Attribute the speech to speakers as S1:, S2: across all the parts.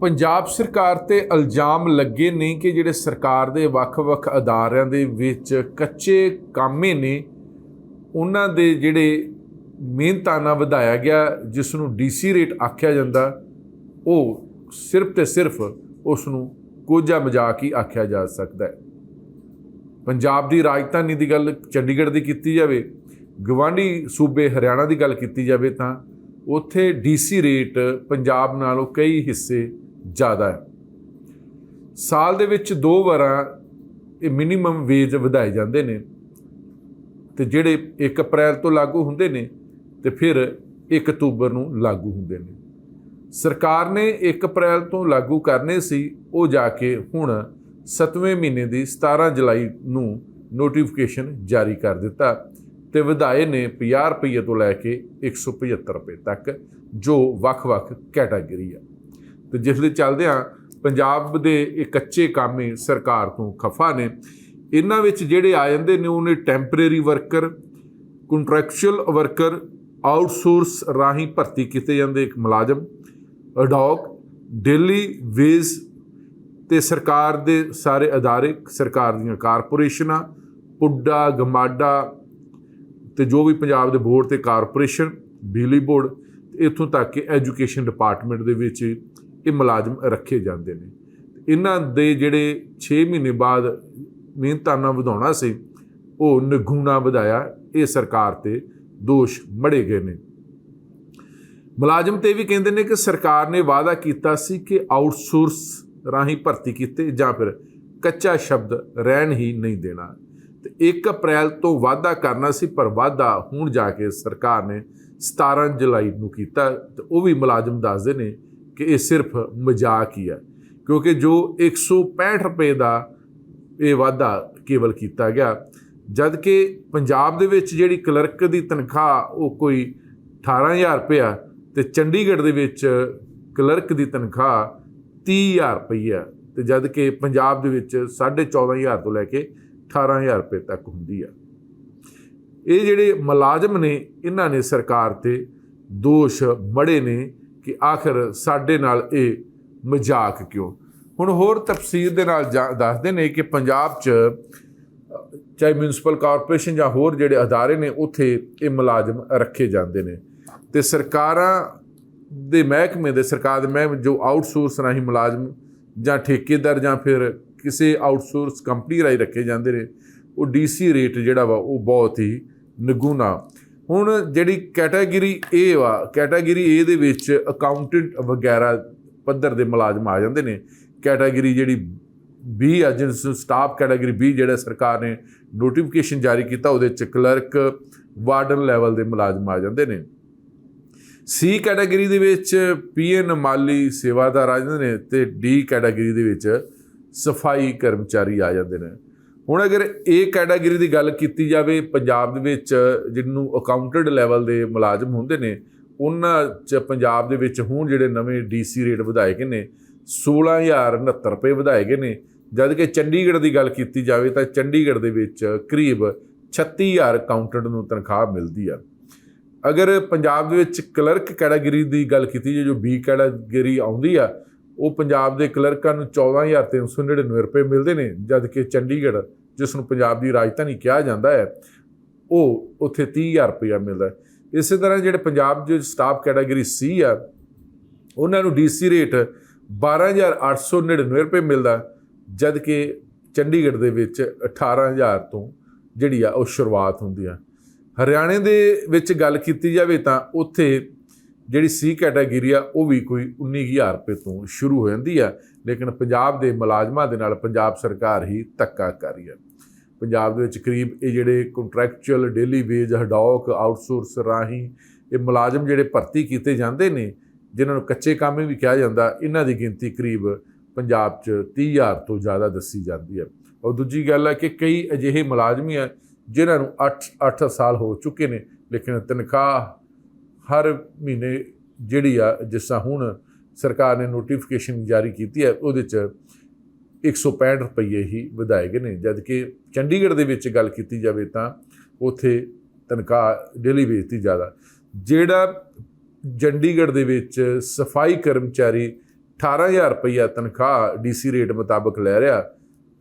S1: ਪੰਜਾਬ ਸਰਕਾਰ ਤੇ ਇਲਜ਼ਾਮ ਲੱਗੇ ਨੇ ਕਿ ਜਿਹੜੇ ਸਰਕਾਰ ਦੇ ਵੱਖ-ਵੱਖ ਅਦਾਰਿਆਂ ਦੇ ਵਿੱਚ ਕੱਚੇ ਕਾਮੇ ਨੇ, ਉਹਨਾਂ ਦੇ ਜਿਹੜੇ ਮਿਹਨਤਾਨਾ ਵਧਾਇਆ ਗਿਆ ਜਿਸ ਨੂੰ ਡੀਸੀ ਰੇਟ ਆਖਿਆ ਜਾਂਦਾ, ਉਹ ਸਿਰਫ ਤੇ ਸਿਰਫ ਉਸ ਨੂੰ ਕੋਝਾ ਮਜ਼ਾਕ ਹੀ ਆਖਿਆ ਜਾ ਸਕਦਾ ਹੈ। ਪੰਜਾਬ ਦੀ ਰਾਜਧਾਨੀ ਦੀ ਗੱਲ ਚੰਡੀਗੜ੍ਹ ਦੀ ਕੀਤੀ ਜਾਵੇ ਗਵਾਂਢੀ ਸੂਬੇ ਹਰਿਆਣਾ ਦੀ ਗੱਲ ਕੀਤੀ ਜਾਵੇ ਤਾਂ ਉੱਥੇ ਡੀਸੀ ਰੇਟ ਪੰਜਾਬ ਨਾਲੋਂ ਕਈ ਹਿੱਸੇ ਜ਼ਿਆਦਾ ਹੈ। ਸਾਲ ਦੇ ਵਿੱਚ ਦੋ ਵਾਰਾਂ ਇਹ ਮਿਨੀਮਮ ਵੇਜ ਵਧਾਏ ਜਾਂਦੇ ਨੇ ਤੇ ਜਿਹੜੇ 1 ਅਪ੍ਰੈਲ ਤੋਂ ਲਾਗੂ ਹੁੰਦੇ ਨੇ ਤੇ ਫਿਰ 1 ਅਕਤੂਬਰ ਨੂੰ ਲਾਗੂ ਹੁੰਦੇ ਨੇ। ਸਰਕਾਰ ਨੇ 1 ਅਪ੍ਰੈਲ ਤੋਂ ਲਾਗੂ ਕਰਨੇ ਸੀ, ਉਹ ਜਾ ਕੇ ਹੁਣ 7ਵੇਂ ਮਹੀਨੇ ਦੀ 17 ਜੁਲਾਈ ਨੂੰ ਨੋਟੀਫਿਕੇਸ਼ਨ ਜਾਰੀ ਕਰ ਦਿੱਤਾ ਤੇ ਵਧਾਏ ਨੇ 50 ਰੁਪਏ ਤੋਂ ਲੈ ਕੇ 175 ਰੁਪਏ ਤੱਕ, ਜੋ ਵੱਖ-ਵੱਖ ਕੈਟਾਗਰੀ ਆ। ਤੇ ਜਿਸ ਦੇ ਚੱਲਦਿਆਂ ਪੰਜਾਬ ਦੇ ਇਹ ਕੱਚੇ ਕਾਮੇ ਸਰਕਾਰ ਤੋਂ ਖਫਾ ਨੇ। ਇਹਨਾਂ ਵਿੱਚ ਜਿਹੜੇ ਆ ਜਾਂਦੇ ਨੇ ਉਹਨੇ temporary worker contractual worker outsource ਰਾਹੀਂ ਭਰਤੀ ਕੀਤੇ ਜਾਂਦੇ ਇੱਕ ਮੁਲਾਜ਼ਮ ਅਡੌਕ ਡੇਲੀ ਵੇਜ ਤੇ ਸਰਕਾਰ ਦੇ ਸਾਰੇ ਅਦਾਰੇ, ਸਰਕਾਰ ਦੀਆਂ ਕਾਰਪੋਰੇਸ਼ਨਾਂ, ਪੁੱਡਾ, ਗਮਾਡਾ ਤੇ ਜੋ ਵੀ ਪੰਜਾਬ ਦੇ ਬੋਰਡ ਤੇ ਕਾਰਪੋਰੇਸ਼ਨ, ਬਿਜਲੀ ਬੋਰਡ ਇਥੋਂ ਤੱਕ ਕਿ ਐਜੂਕੇਸ਼ਨ ਡਿਪਾਰਟਮੈਂਟ ਦੇ ਵਿੱਚ ਇਹ ਮੁਲਾਜ਼ਮ ਰੱਖੇ ਜਾਂਦੇ ਨੇ। ਇਹਨਾਂ ਦੇ ਜਿਹੜੇ 6 ਮਹੀਨੇ ਬਾਅਦ ਮਿਹਨਤਾਨਾ ਵਧਾਉਣਾ ਸੀ, ਉਹ ਨਿਗੂਣਾ ਵਧਾਇਆ, ਇਹ ਸਰਕਾਰ ਤੇ ਦੋਸ਼ ਮੜੇ ਗਏ ਨੇ। ਮੁਲਾਜ਼ਮ ਤੇ ਵੀ ਕਹਿੰਦੇ ਨੇ ਕਿ ਸਰਕਾਰ ਨੇ ਵਾਅਦਾ ਕੀਤਾ ਸੀ ਕਿ ਆਊਟਸੋਰਸ ਰਾਹੀਂ ਭਰਤੀ ਕੀਤੇ ਜਾਂ ਫਿਰ ਕੱਚਾ ਸ਼ਬਦ ਰਹਿਣ ਹੀ ਨਹੀਂ ਦੇਣਾ। ਤੇ 1 ਅਪ੍ਰੈਲ ਤੋਂ ਵਾਅਦਾ ਕਰਨਾ ਸੀ, ਪਰ ਵਾਅਦਾ ਹੁਣ ਜਾ ਕੇ ਸਰਕਾਰ ਨੇ 17 ਜੁਲਾਈ ਨੂੰ ਕੀਤਾ। ਤੇ ਉਹ ਵੀ ਮੁਲਾਜ਼ਮ ਦੱਸਦੇ ਨੇ ਕਿ ਇਹ ਸਿਰਫ ਮਜ਼ਾਕ ਹੀ ਹੈ ਕਿਉਂਕਿ ਜੋ 165 ਰੁਪਏ ਦਾ ਇਹ ਵਾਧਾ ਕੇਵਲ ਕੀਤਾ ਗਿਆ, ਜਦ ਕਿ ਪੰਜਾਬ ਦੇ ਵਿੱਚ ਜਿਹੜੀ ਕਲਰਕ ਦੀ ਤਨਖਾਹ, ਉਹ ਕੋਈ 18000 ਰੁਪਇਆ ਤੇ ਚੰਡੀਗੜ੍ਹ ਦੇ ਵਿੱਚ ਕਲਰਕ ਦੀ ਤਨਖਾਹ 30000 ਰੁਪਈਆ ਤੇ ਜਦ ਕਿ ਪੰਜਾਬ ਦੇ ਵਿੱਚ 14500 ਤੋਂ ਲੈ ਕੇ 18000 ਰੁਪਏ ਤੱਕ ਹੁੰਦੀ ਆ। ਇਹ ਜਿਹੜੇ ਮੁਲਾਜ਼ਮ ਨੇ, ਇਹਨਾਂ ਨੇ ਸਰਕਾਰ ਤੇ ਦੋਸ਼ ਮੜੇ ਨੇ ਕਿ ਆਖਰ ਸਾਡੇ ਨਾਲ ਇਹ ਮਜ਼ਾਕ ਕਿਉਂ? ਹੁਣ ਹੋਰ ਤਫਸੀਰ ਦੇ ਨਾਲ ਜਾ- ਦੱਸਦੇ ਨੇ ਕਿ ਪੰਜਾਬ 'ਚ, ਚਾਹੇ ਮਿਊਨਿਸਪਲ ਕਾਰਪੋਰੇਸ਼ਨ ਜਾਂ ਹੋਰ ਜਿਹੜੇ ਅਦਾਰੇ ਨੇ, ਉੱਥੇ ਇਹ ਮੁਲਾਜ਼ਮ ਰੱਖੇ ਜਾਂਦੇ ਨੇ। ਤੇ ਸਰਕਾਰਾਂ ਦੇ ਮਹਿਕਮੇ ਦੇ, ਸਰਕਾਰ ਦੇ ਮਹਿਕਮੇ ਜੋ ਆਊਟਸੋਰਸ ਰਾਹੀਂ ਮੁਲਾਜ਼ਮ ਜਾਂ ਠੇਕੇਦਾਰ ਜਾਂ ਫਿਰ ਕਿਸੇ ਆਊਟਸੋਰਸ ਕੰਪਨੀ ਰਾਹੀਂ ਰੱਖੇ ਜਾਂਦੇ ਨੇ, ਉਹ ਡੀਸੀ ਰੇਟ ਜਿਹੜਾ ਵਾ, ਉਹ ਬਹੁਤ ਹੀ ਨਿਗੂਣਾ ਹੁਣ ਜਿਹੜੀ ਕੈਟਾਗਰੀ ਏ ਵਾ ਕੈਟਾਗਰੀ ਏ ਦੇ ਵਿੱਚ ਅਕਾਊਂਟੈਂਟ ਵਗੈਰਾ ਪੱਧਰ ਦੇ ਮੁਲਾਜ਼ਮ ਆ ਜਾਂਦੇ ਨੇ। ਕੈਟਾਗਰੀ ਜਿਹੜੀ ਬੀ ਆ, ਜਿਸ ਸਟਾਫ ਕੈਟਾਗਰੀ ਬੀ ਜਿਹੜਾ ਸਰਕਾਰ ਨੇ ਨੋਟੀਫਿਕੇਸ਼ਨ ਜਾਰੀ ਕੀਤਾ, ਉਹਦੇ ਚ ਕਲਰਕ ਵਾਰਡਨ ਲੈਵਲ ਦੇ ਮੁਲਾਜ਼ਮ ਆ ਜਾਂਦੇ ਨੇ। ਸੀ ਕੈਟਾਗਰੀ ਦੇ ਵਿੱਚ ਪੀਐਨ ਮਾਲੀ ਸੇਵਾਦਾਰ ਆ ਜਾਂਦੇ ਨੇ ਤੇ ਡੀ ਕੈਟਾਗਰੀ ਦੇ ਵਿੱਚ ਸਫ਼ਾਈ ਕਰਮਚਾਰੀ ਆ ਜਾਂਦੇ ਨੇ। ਹੁਣ ਅਗਰ ਇਹ ਕੈਟਾਗਰੀ ਦੀ ਗੱਲ ਕੀਤੀ ਜਾਵੇ, ਪੰਜਾਬ ਦੇ ਵਿੱਚ ਜਿਹਨੂੰ ਅਕਾਊਂਟੈਂਟ ਲੈਵਲ ਦੇ ਮੁਲਾਜ਼ਮ ਹੁੰਦੇ ਨੇ, ਉਹਨਾਂ ਚ ਪੰਜਾਬ ਦੇ ਵਿੱਚ ਹੁਣ ਜਿਹੜੇ ਨਵੇਂ ਡੀਸੀ ਰੇਟ ਵਧਾਏ ਗਏ ਨੇ 16069 ਰੁਪਏ ਵਧਾਏ ਗਏ ਨੇ। ਜਦ ਕਿ ਚੰਡੀਗੜ੍ਹ ਦੀ ਗੱਲ ਕੀਤੀ ਜਾਵੇ ਤਾਂ ਚੰਡੀਗੜ੍ਹ ਦੇ ਵਿੱਚ ਕਰੀਬ 36000 ਅਕਾਊਂਟੈਂਟ ਨੂੰ ਤਨਖਾਹ ਮਿਲਦੀ ਆ। ਅਗਰ ਪੰਜਾਬ ਦੇ ਵਿੱਚ ਕਲਰਕ ਕੈਟਾਗਰੀ ਦੀ ਗੱਲ ਕੀਤੀ ਜੇ ਜੋ ਬੀ ਕੈਟਾਗਰੀ ਆਉਂਦੀ ਆ ਉਹ ਪੰਜਾਬ ਦੇ ਕਲਰਕਾਂ ਨੂੰ 14399 ਰੁਪਏ ਮਿਲਦੇ ਨੇ ਜਦ ਕਿ ਚੰਡੀਗੜ੍ਹ, ਜਿਸ ਨੂੰ ਪੰਜਾਬ ਦੀ ਰਾਜਧਾਨੀ ਕਿਹਾ ਜਾਂਦਾ ਹੈ, ਉਹ ਉੱਥੇ 30000 ਰੁਪਇਆ ਮਿਲਦਾ ਇਸੇ ਤਰ੍ਹਾਂ ਜਿਹੜੇ ਪੰਜਾਬ ਦੇ ਸਟਾਫ ਕੈਟਾਗਰੀ ਸੀ ਆ, ਉਹਨਾਂ ਨੂੰ ਡੀਸੀ ਰੇਟ 12899 ਰੁਪਏ ਮਿਲਦਾ ਜਦ ਕਿ ਚੰਡੀਗੜ੍ਹ ਦੇ ਵਿੱਚ 18000 ਤੋਂ ਜਿਹੜੀ ਆ ਉਹ ਸ਼ੁਰੂਆਤ ਹੁੰਦੀ ਆ। ਹਰਿਆਣੇ ਦੇ ਵਿੱਚ ਗੱਲ ਕੀਤੀ ਜਾਵੇ ਤਾਂ ਉੱਥੇ ਜਿਹੜੀ ਸੀ ਕੈਟਾਗਰੀ ਆ, ਉਹ ਵੀ ਕੋਈ 19000 ਰੁਪਏ ਤੋਂ ਸ਼ੁਰੂ ਹੋ ਜਾਂਦੀ ਆ। ਲੇਕਿਨ ਪੰਜਾਬ ਦੇ ਮੁਲਾਜ਼ਮਾਂ ਦੇ ਨਾਲ ਪੰਜਾਬ ਸਰਕਾਰ ਹੀ ਧੱਕਾ ਕਰ ਰਹੀ ਹੈ ਪੰਜਾਬ ਦੇ ਵਿੱਚ ਕਰੀਬ ਇਹ ਜਿਹੜੇ contractual daily wage ad hoc outsource ਰਾਹੀਂ ਇਹ ਮੁਲਾਜ਼ਮ ਜਿਹੜੇ ਭਰਤੀ ਕੀਤੇ ਜਾਂਦੇ ਨੇ, ਜਿਨ੍ਹਾਂ ਨੂੰ ਕੱਚੇ ਕਾਮੇ ਵੀ ਕਿਹਾ ਜਾਂਦਾ, ਇਹਨਾਂ ਦੀ ਗਿਣਤੀ ਕਰੀਬ ਪੰਜਾਬ 'ਚ 30000 ਤੋਂ ਜ਼ਿਆਦਾ ਦੱਸੀ ਜਾਂਦੀ ਹੈ ਔਰ ਦੂਜੀ ਗੱਲ ਹੈ ਕਿ ਕਈ ਅਜਿਹੇ ਮੁਲਾਜ਼ਮ ਹੀ ਆ, ਜਿਨ੍ਹਾਂ ਨੂੰ 8 8 ਸਾਲ ਹੋ ਚੁੱਕੇ ਨੇ, ਲੇਕਿਨ ਤਨਖਾਹ ਹਰ ਮਹੀਨੇ ਜਿਹੜੀ ਆ, ਜਿਸ ਤਰ੍ਹਾਂ ਹੁਣ ਸਰਕਾਰ ਨੇ ਨੋਟੀਫਿਕੇਸ਼ਨ ਜਾਰੀ ਕੀਤੀ ਹੈ, ਉਹਦੇ 'ਚ 165 ਰੁਪਏ ਹੀ ਵਧਾਏ ਗਏ ਨੇ। ਜਦ ਕਿ ਚੰਡੀਗੜ੍ਹ ਦੇ ਵਿੱਚ ਗੱਲ ਕੀਤੀ ਜਾਵੇ ਤਾਂ ਉੱਥੇ ਤਨਖਾਹ ਡੇਲੀ ਵੇਜ ਦੀ ਜ਼ਿਆਦਾ। ਜਿਹੜਾ ਚੰਡੀਗੜ੍ਹ ਦੇ ਵਿੱਚ ਸਫ਼ਾਈ ਕਰਮਚਾਰੀ 18000 ਰੁਪਈਆ ਤਨਖਾਹ ਡੀਸੀ ਰੇਟ ਮੁਤਾਬਕ ਲੈ ਰਿਹਾ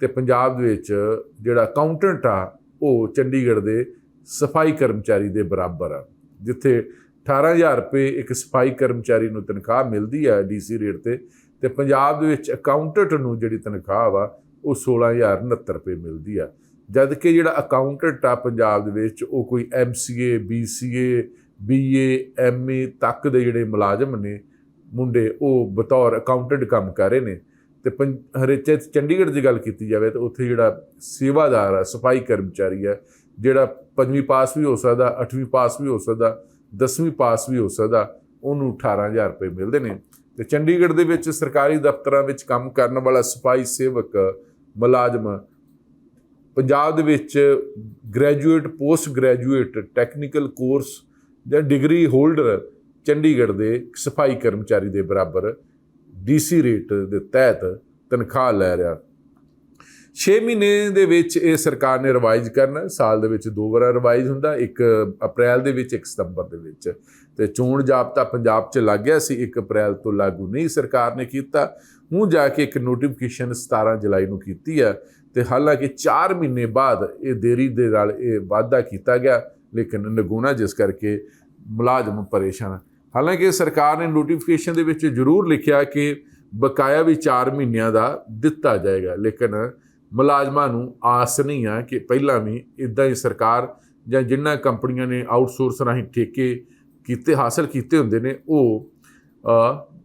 S1: ਤੇ ਪੰਜਾਬ ਦੇ ਵਿੱਚ ਜਿਹੜਾ ਅਕਾਊਂਟੈਂਟ ਆ, ਉਹ ਚੰਡੀਗੜ੍ਹ ਦੇ ਸਫ਼ਾਈ ਕਰਮਚਾਰੀ ਦੇ ਬਰਾਬਰ ਆ, ਜਿੱਥੇ 18000 ਰੁਪਏ ਇੱਕ ਸਫ਼ਾਈ ਕਰਮਚਾਰੀ ਨੂੰ ਤਨਖਾਹ ਮਿਲਦੀ ਹੈ ਡੀਸੀ ਰੇਟ ਤੇ ਤੇ ਪੰਜਾਬ ਦੇ ਵਿੱਚ ਅਕਾਊਂਟੈਂਟ ਨੂੰ ਜਿਹੜੀ ਤਨਖਾਹ ਵਾ, ਉਹ 16069 ਰੁਪਏ ਮਿਲਦੀ ਆ। ਜਦ ਕਿ ਜਿਹੜਾ ਅਕਾਊਂਟੈਂਟ ਆ ਪੰਜਾਬ ਦੇ ਵਿੱਚ, ਉਹ ਕੋਈ ਐਮਸੀਏ ਬੀਸੀਏ ਬੀਏ ਐਮਏ ਤੱਕ ਦੇ ਜਿਹੜੇ ਮੁਲਾਜ਼ਮ ਨੇ, ਮੁੰਡੇ ਉਹ ਬਤੌਰ ਅਕਾਊਂਟੈਂਟ ਕੰਮ ਕਰ ਰਹੇ ਨੇ। ਤੇ ਪੰ- ਹਰੇਚੇ ਚੰਡੀਗੜ੍ਹ ਦੀ ਗੱਲ ਕੀਤੀ ਜਾਵੇ, ਤਾਂ ਉੱਥੇ ਜਿਹੜਾ ਸੇਵਾਦਾਰ ਆ ਸਫ਼ਾਈ ਕਰਮਚਾਰੀ ਆ, ਜਿਹੜਾ ਪੰਜਵੀਂ ਪਾਸ ਵੀ ਹੋ ਸਕਦਾ, ਅੱਠਵੀਂ ਪਾਸ ਵੀ ਹੋ ਸਕਦਾ ਦਸਵੀਂ ਪਾਸ ਵੀ ਹੋ ਸਕਦਾ, ਉਹਨੂੰ 18000 ਰੁਪਏ ਮਿਲਦੇ ਨੇ। ਤੇ ਚੰਡੀਗੜ੍ਹ ਦੇ ਵਿੱਚ ਸਰਕਾਰੀ ਦਫ਼ਤਰਾਂ ਵਿੱਚ ਕੰਮ ਕਰਨ ਵਾਲਾ ਸਫ਼ਾਈ ਸੇਵਕ ਮੁਲਾਜ਼ਮ ਪੰਜਾਬ ਦੇ ਵਿੱਚ graduate post graduate technical course ਜਾਂ ਡਿਗਰੀ ਹੋਲਡਰ ਚੰਡੀਗੜ੍ਹ ਦੇ ਸਫ਼ਾਈ ਕਰਮਚਾਰੀ ਦੇ ਬਰਾਬਰ ਡੀਸੀ ਰੇਟ ਦੇ ਤਹਿਤ ਤਨਖਾਹ ਲੈ ਰਿਹਾ। 6 ਮਹੀਨੇ ਦੇ ਵਿੱਚ ਇਹ ਸਰਕਾਰ ਨੇ ਰਿਵਾਈਜ਼ ਕਰਨਾ, ਸਾਲ ਦੇ ਵਿੱਚ ਦੋ ਵਾਰ ਰਿਵਾਈਜ਼ ਹੁੰਦਾ, ਇੱਕ ਅਪ੍ਰੈਲ ਦੇ ਵਿੱਚ, ਇੱਕ ਸਤੰਬਰ ਦੇ ਵਿੱਚ। ਤੇ ਚੋਣ ਜਾਬਤਾ ਪੰਜਾਬ 'ਚ ਲੱਗ ਗਿਆ ਸੀ 1 ਅਪ੍ਰੈਲ ਤੋਂ ਲਾਗੂ ਨਹੀਂ ਸਰਕਾਰ ਨੇ ਕੀਤਾ। ਹੁਣ ਜਾ ਕੇ ਇੱਕ ਨੋਟੀਫਿਕੇਸ਼ਨ 17 ਜੁਲਾਈ ਨੂੰ ਕੀਤੀ ਆ ਤੇ ਹਾਲਾਂਕਿ 4 ਮਹੀਨੇ ਬਾਅਦ ਇਹ ਦੇਰੀ ਦੇ ਨਾਲ ਇਹ ਵਾਅਦਾ ਕੀਤਾ ਗਿਆ, ਲੇਕਿਨ ਨਗੂਣਾ ਜਿਸ ਕਰਕੇ ਮੁਲਾਜ਼ਮ ਪਰੇਸ਼ਾਨ ਹਾਲਾਂਕਿ ਸਰਕਾਰ ਨੇ ਨੋਟੀਫਿਕੇਸ਼ਨ ਦੇ ਵਿੱਚ ਜ਼ਰੂਰ ਲਿਖਿਆ ਕਿ ਬਕਾਇਆ ਵੀ 4 ਮਹੀਨਿਆਂ ਦਾ ਦਿੱਤਾ ਜਾਏਗਾ, ਲੇਕਿਨ ਮੁਲਾਜ਼ਮਾਂ ਨੂੰ ਆਸ ਨਹੀਂ ਆ ਕਿ ਪਹਿਲਾਂ ਵੀ ਇਦਾਂ ਹੀ ਸਰਕਾਰ ਜਾਂ ਜਿੰਨਾ ਕੰਪਨੀਆਂ ਨੇ ਆਊਟਸੋਰਸ ਰਾਹੀਂ ਠੇਕੇ ਕੀਤੇ, ਹਾਸਲ ਕੀਤੇ ਹੁੰਦੇ ਨੇ, ਉਹ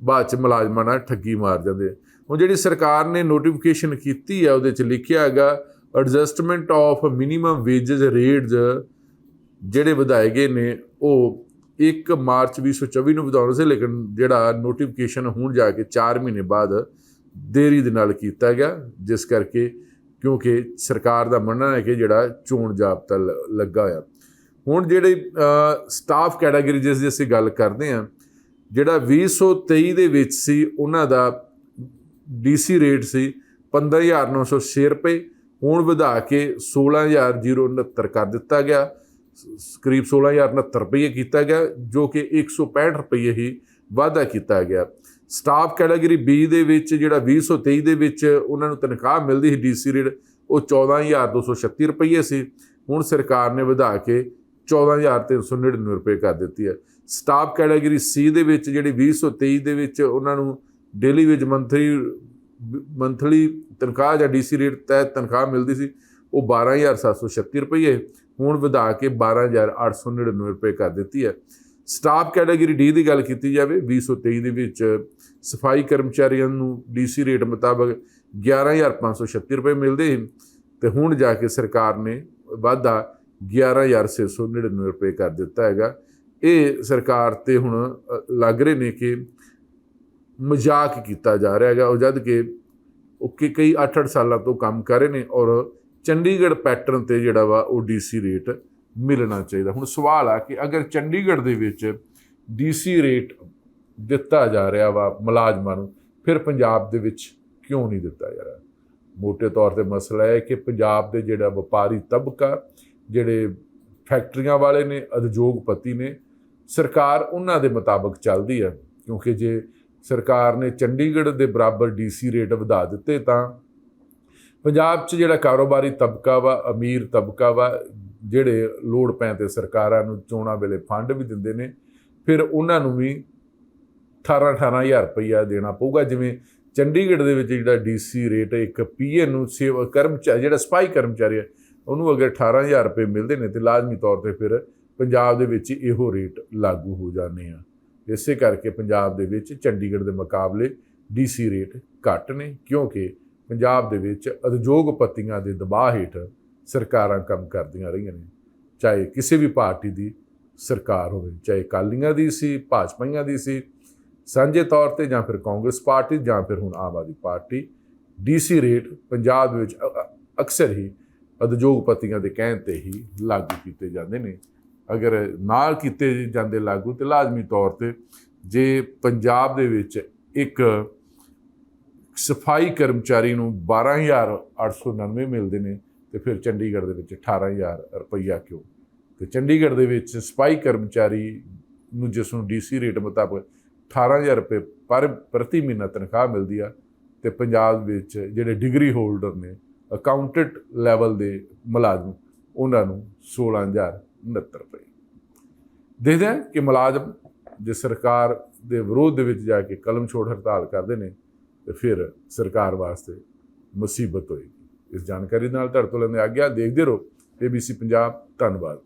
S1: ਬਾਅਦ ਚ ਮੁਲਾਜ਼ਮਾਂ ਨਾਲ ਠੱਗੀ ਮਾਰ ਜਾਂਦੇ ਹੁਣ ਜਿਹੜੀ ਸਰਕਾਰ ਨੇ ਨੋਟੀਫਿਕੇਸ਼ਨ ਕੀਤੀ ਹੈ ਉਹਦੇ ਚ ਲਿਖਿਆ ਹੈਗਾ adjustment of minimum wages rates ਜਿਹੜੇ ਵਧਾਏ ਗਏ ਨੇ, ਉਹ 1 ਮਾਰਚ 2024 ਨੂੰ ਵਧਾਉਣੇ ਸੀ, ਲੇਕਿਨ ਜਿਹੜਾ ਨੋਟੀਫਿਕੇਸ਼ਨ ਹੁਣ ਜਾ ਕੇ 4 ਮਹੀਨੇ ਬਾਅਦ ਦੇਰੀ ਦੇ ਨਾਲ ਕੀਤਾ ਗਿਆ, ਜਿਸ ਕਰਕੇ ਕਿਉਂਕਿ ਸਰਕਾਰ ਦਾ ਮੰਨਣਾ ਹੈ ਕਿ ਜਿਹੜਾ ਚੋਣ ਜਾਬਤਾ ਲ- ਲੱਗਾ ਹੋਇਆ। ਹੁਣ ਜਿਹੜੇ ਸਟਾਫ ਕੈਟਾਗਰੀ ਜਿਸ ਦੀ ਅਸੀਂ ਗੱਲ ਕਰਦੇ ਹਾਂ, ਜਿਹੜਾ 2023 ਦੇ ਵਿੱਚ ਸੀ, ਉਹਨਾਂ ਦਾ ਡੀਸੀ ਰੇਟ ਸੀ 15906 ਰੁਪਏ। ਹੁਣ ਵਧਾ ਕੇ 16069 ਕਰ ਦਿੱਤਾ ਗਿਆ। ਸ- ਕਰੀਬ 16069 ਰੁਪਏ ਕੀਤਾ ਗਿਆ, ਜੋ ਕਿ 165 ਰੁਪਏ ਹੀ ਵਾਧਾ ਕੀਤਾ ਗਿਆ। ਸਟਾਫ ਕੈਟਾਗਰੀ ਬੀ ਦੇ ਵਿੱਚ ਜਿਹੜਾ 2023 ਦੇ ਵਿੱਚ ਉਹਨਾਂ ਨੂੰ ਤਨਖਾਹ ਮਿਲਦੀ ਸੀ ਡੀਸੀ ਰੇਟ, ਉਹ 14236 ਰੁਪਏ ਸੀ ਹੁਣ ਸਰਕਾਰ ਨੇ ਵਧਾ ਕੇ 14399 ਰੁਪਏ ਕਰ ਦਿੱਤੀ ਹੈ। ਸਟਾਫ ਕੈਟਾਗਰੀ ਸੀ ਦੇ ਵਿੱਚ ਜਿਹੜੀ 2023 ਦੇ ਵਿੱਚ ਉਹਨਾਂ ਨੂੰ ਡੇਲੀ ਵੇਜ ਮੰਥਲੀ ਮੰਥਲੀ ਤਨਖਾਹ ਜਾਂ ਡੀਸੀ ਰੇਟ ਤਹਿਤ ਤਨਖਾਹ ਮਿਲਦੀ ਸੀ, ਉਹ 12736 ਰੁਪਏ ਹੁਣ ਵਧਾ ਕੇ 12899 ਰੁਪਏ ਕਰ ਦਿੱਤੀ ਹੈ। ਸਟਾਫ ਕੈਟਾਗਰੀ ਡੀ ਦੀ ਗੱਲ ਕੀਤੀ ਜਾਵੇ 2023 ਦੇ ਵਿੱਚ ਸਫ਼ਾਈ ਕਰਮਚਾਰੀਆਂ ਨੂੰ ਡੀਸੀ ਰੇਟ ਮੁਤਾਬਕ 11536 ਰੁਪਏ ਮਿਲਦੇ ਸੀ ਤੇ ਹੁਣ ਜਾ ਕੇ ਸਰਕਾਰ ਨੇ ਵਾਧਾ 11699 ਰੁਪਏ ਕਰ ਦਿੱਤਾ ਹੈਗਾ। ਇਹ ਸਰਕਾਰ ਤੇ ਹੁਣ ਲੱਗ ਰਹੇ ਨੇ ਕਿ ਮਜ਼ਾਕ ਕੀਤਾ ਜਾ ਰਿਹਾ ਹੈਗਾ। ਉਹ ਜਦ ਕਿ ਉਹ ਕਿ ਕਈ 8-8 ਸਾਲਾਂ ਤੋਂ ਕੰਮ ਕਰ ਰਹੇ ਨੇ ਔਰ ਚੰਡੀਗੜ੍ਹ ਪੈਟਰਨ ਤੇ ਜਿਹੜਾ ਵਾ ਉਹ ਡੀਸੀ ਰੇਟ ਮਿਲਣਾ ਚਾਹੀਦਾ। ਹੁਣ ਸਵਾਲ ਆ ਕਿ ਅਗਰ ਚੰਡੀਗੜ੍ਹ ਦੇ ਵਿੱਚ ਡੀਸੀ ਰੇਟ ਦਿੱਤਾ ਜਾ ਰਿਹਾ ਵਾ ਮੁਲਾਜ਼ਮਾਂ ਨੂੰ, ਫਿਰ ਪੰਜਾਬ ਦੇ ਵਿੱਚ ਕਿਉਂ ਨਹੀਂ ਦਿੱਤਾ ਜਾ ਰਿਹਾ? ਮੋٹے ਤੌਰ ਤੇ ਮਸਲਾ ਹੈ ਕਿ ਪੰਜਾਬ ਦੇ ਜਿਹੜਾ ਵਪਾਰੀ ਤਬਕਾ, ਜਿਹੜੇ ਫੈਕਟਰੀਆਂ ਵਾਲੇ ਨੇ, ਉਦਯੋਗਪਤੀ ਨੇ, ਸਰਕਾਰ ਉਹਨਾਂ ਦੇ ਮੁਤਾਬਕ ਚੱਲਦੀ ਹੈ ਕਿਉਂਕਿ ਜੇ ਸਰਕਾਰ ਨੇ ਚੰਡੀਗੜ੍ਹ ਦੇ ਬਰਾਬਰ ਡੀਸੀ ਰੇਟ ਵਧਾ ਦਿੱਤੇ ਤਾਂ ਪੰਜਾਬ 'ਚ ਜਿਹੜਾ ਕਾਰੋਬਾਰੀ ਤਬਕਾ ਵਾ, ਅਮੀਰ ਤਬਕਾ ਵਾ ਜਿਹੜੇ ਲੋੜ ਪੈਣ ਤੇ ਸਰਕਾਰਾਂ ਨੂੰ ਚੋਣਾਂ ਵੇਲੇ ਫੰਡ ਵੀ ਦਿੰਦੇ ਨੇ ਫਿਰ ਉਹਨਾਂ ਨੂੰ ਵੀ 18 18000 ਰੁਪਈਆ ਦੇਣਾ ਪਊਗਾ। ਜਿਵੇਂ ਚੰਡੀਗੜ੍ਹ ਦੇ ਵਿੱਚ ਜਿਹੜਾ ਡੀਸੀ ਰੇਟ ਹੈ, ਇੱਕ ਪੀਏ ਨੂੰ ਸੇਵਾ ਕਰਮਚਾਰੀ ਜਿਹੜਾ ਸਪਾਈ ਕਰਮਚਾਰੀ ਹੈ ਉਹਨੂੰ ਅਗਰ 18000 ਰੁਪਏ ਮਿਲਦੇ ਨੇ ਤੇ ਲਾਜ਼ਮੀ ਤੌਰ ਤੇ ਫਿਰ ਪੰਜਾਬ ਦੇ ਵਿੱਚ ਇਹੋ ਰੇਟ ਲਾਗੂ ਹੋ ਜਾਂਦੇ ਆ। ਇਸੇ ਕਰਕੇ ਪੰਜਾਬ ਦੇ ਵਿੱਚ ਚੰਡੀਗੜ੍ਹ ਦੇ ਮੁਕਾਬਲੇ ਡੀਸੀ ਰੇਟ ਘੱਟ ਨੇ ਕਿਉਂਕਿ ਪੰਜਾਬ ਦੇ ਵਿੱਚ ਉਦਯੋਗਪਤੀਆਂ ਦੇ ਦਬਾਅ ਹੇਠ ਸਰਕਾਰਾਂ ਕੰਮ ਕਰਦੀਆਂ ਰਹੀਆਂ ਨੇ। ਚਾਹੇ ਕਿਸੇ ਵੀ ਪਾਰਟੀ ਦੀ ਸਰਕਾਰ ਹੋਵੇ, ਚਾਹੇ ਕਾਲੀਆਂ ਦੀ ਸੀ, ਭਾਜਪਾਈਆਂ ਦੀ ਸੀ, ਸਾਂਝੇ ਤੌਰ ਤੇ ਜਾਂ ਫਿਰ ਕਾਂਗਰਸ ਪਾਰਟੀ ਜਾਂ ਫਿਰ ਹੁਣ Aam Aadmi party, DC rate Punjab ਵਿੱਚ ਅਕਸਰ ਹੀ ਉਦਯੋਗਪਤੀਆਂ ਦੇ ਕਹਿਣ ਤੇ ਹੀ ਲਾਗੂ ਕੀਤੇ ਜਾਂਦੇ ਨੇ। ਅਗਰ ਨਾ ਕੀਤੇ ਜਾਂਦੇ ਲਾਗੂ ਤੇ ਲਾਜ਼ਮੀ ਤੌਰ ਤੇ ਜੇ ਪੰਜਾਬ ਦੇ ਵਿੱਚ ਇੱਕ ਸਫ਼ਾਈ ਕਰਮਚਾਰੀ ਨੂੰ 12899 ਮਿਲਦੇ ਨੇ ਤੇ ਫਿਰ ਚੰਡੀਗੜ੍ਹ ਦੇ ਵਿੱਚ 18000 ਰੁਪਈਆ ਕਿਉਂ? ਤੇ ਚੰਡੀਗੜ੍ਹ ਦੇ ਵਿੱਚ ਸਪਾਈ ਕਰਮਚਾਰੀ ਨੂੰ ਜਿਸ ਨੂੰ ਡੀਸੀ ਰੇਟ ਮੁਤਾਬਕ 18000 ਰੁਪਏ ਪਰ ਪ੍ਰਤੀ ਮਹੀਨਾ ਤਨਖਾਹ ਮਿਲਦੀ ਆ ਤੇ ਪੰਜਾਬ ਵਿੱਚ ਜਿਹੜੇ ਡਿਗਰੀ ਹੋਲਡਰ ਨੇ, ਅਕਾਊਂਟੈਂਟ ਲੈਵਲ ਦੇ ਮੁਲਾਜ਼ਮ, ਉਹਨਾਂ ਨੂੰ 16069 ਰੁਪਏ। ਦੇਖਦੇ ਹਾਂ ਕਿ ਮੁਲਾਜ਼ਮ ਜੇ ਸਰਕਾਰ ਦੇ ਵਿਰੋਧ ਦੇ ਵਿੱਚ ਜਾ ਕੇ ਕਲਮ ਛੋੜ ਹੜਤਾਲ ਕਰਦੇ ਨੇ ਤੇ ਫਿਰ ਸਰਕਾਰ ਵਾਸਤੇ ਮੁਸੀਬਤ ਹੋਏਗੀ। ਇਸ ਜਾਣਕਾਰੀ ਨਾਲ ਤੁਹਾਡੇ ਤੋਂ ਲੈਂਦੇ ਆਗਿਆ ਦੇਖਦੇ ਰਹੋ। ABC ਪੰਜਾਬ ਧੰਨਵਾਦ।